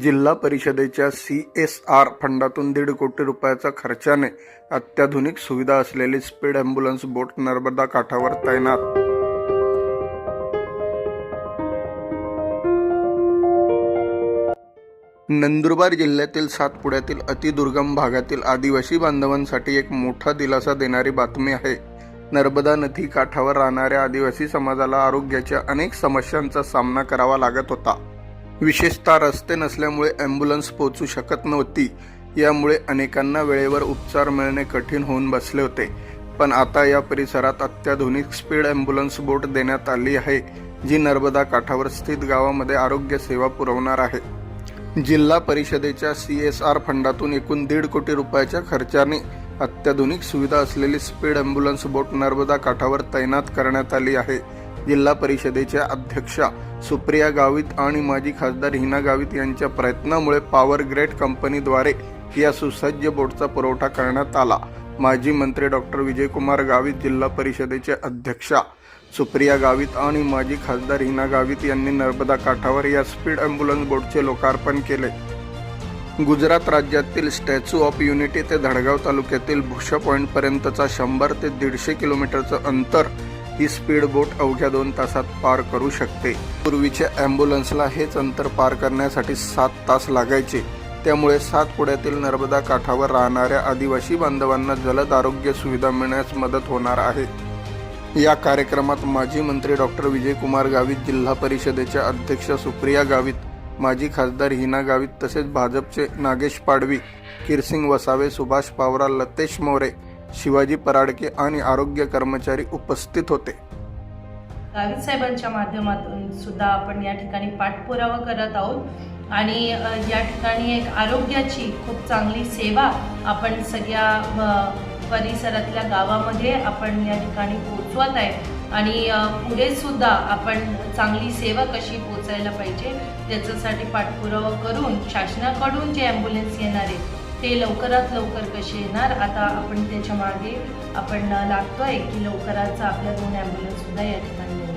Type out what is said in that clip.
जिल्हा परिषदेच्या C S R फंडातून दीड कोटी रुपयाच्या खर्चाने अत्याधुनिक सुविधा असलेली स्पीड अँब्युलन्स बोट नर्मदा काठावर तैनात. नंदुरबार जिल्ह्यातील सातपुड्यातील अतिदुर्गम भागातील आदिवासी बांधवांसाठी एक मोठा दिलासा देणारी बातमी आहे. नर्मदा नदी काठावर राहणाऱ्या आदिवासी समाजाला आरोग्याच्या अनेक समस्यांचा सामना करावा लागत होता. विशेषतः रस्ते नसल्यामुळे ॲम्ब्युलन्स पोहोचू शकत नव्हती. यामुळे अनेकांना वेळेवर उपचार मिळणे कठीण होऊन बसले होते. पण आता या परिसरात अत्याधुनिक स्पीड ॲम्ब्युलन्स बोट देण्यात आली आहे जी नर्मदा काठावर स्थित गावामध्ये आरोग्य सेवा पुरवणार आहे. जिल्हा परिषदेच्या सी एस आर फंडातून एकूण दीड कोटी रुपयाच्या खर्चाने अत्याधुनिक सुविधा असलेली स्पीड ॲम्ब्युलन्स बोट नर्मदा काठावर तैनात करण्यात आली आहे. जिल्हा परिषदेच्या अध्यक्षा सुप्रिया गावित आणि माजी खासदार हिना गावित यांच्या प्रयत्नामुळे पॉवर ग्रेड कंपनीद्वारे या सुसज्ज बोटचा पुरवठा करण्यात आला. माजी मंत्री डॉक्टर विजयकुमार गावित जिल्हा परिषदेचे अध्यक्षा सुप्रिया गावित आणि माजी खासदार हिना गावित यांनी नर्मदा काठावर या स्पीड ॲम्ब्युलन्स बोटचे लोकार्पण केले. गुजरात राज्यातील स्टॅच्यू ऑफ युनिटी ते धडगाव तालुक्यातील भुषा पॉईंटपर्यंतचा शंभर ते दीडशे किलोमीटरचं अंतर ही स्पीड बोट अवघ्या दोन तासात पार करू शकते. पूर्वीच्या ॲम्ब्युलन्सला हेच अंतर पार करण्यासाठी सात तास लागायचे. त्यामुळे सातपुड्यातील नर्मदा काठावर राहणाऱ्या आदिवासी बांधवांना जलद आरोग्य सुविधा मिळण्यास मदत होणार आहे. या कार्यक्रमात माजी मंत्री डॉक्टर विजयकुमार गावित जिल्हा परिषदेच्या अध्यक्ष सुप्रिया गावित माजी खासदार हिना गावित तसेच भाजपचे नागेश पाडवी किरसिंग वसावे सुभाष पावरा लतेश मोरे शिवाजी पराडके आणि आरोग्य कर्मचारी उपस्थित होते. गावित साहेबांच्या माध्यमातून सुद्धा आपण या ठिकाणी पाठपुरावा करत आहोत. आणि या ठिकाणी एक आरोग्याची खूप चांगली सेवा आपण सगळ्या परिसरातल्या गावामध्ये आपण या ठिकाणी पोचवत आहे. आणि पुढे सुद्धा आपण चांगली सेवा कशी पोचायला पाहिजे त्याच्यासाठी पाठपुरावा करून शासनाकडून जे ॲम्ब्युलन्स येणार आहे ते लवकरात लवकर कसे येणार? आता आपण त्याच्यामागे आपण लागतोय की लवकरात आपल्या दोन ॲम्ब्युलन्स सुद्धा या ठिकाणी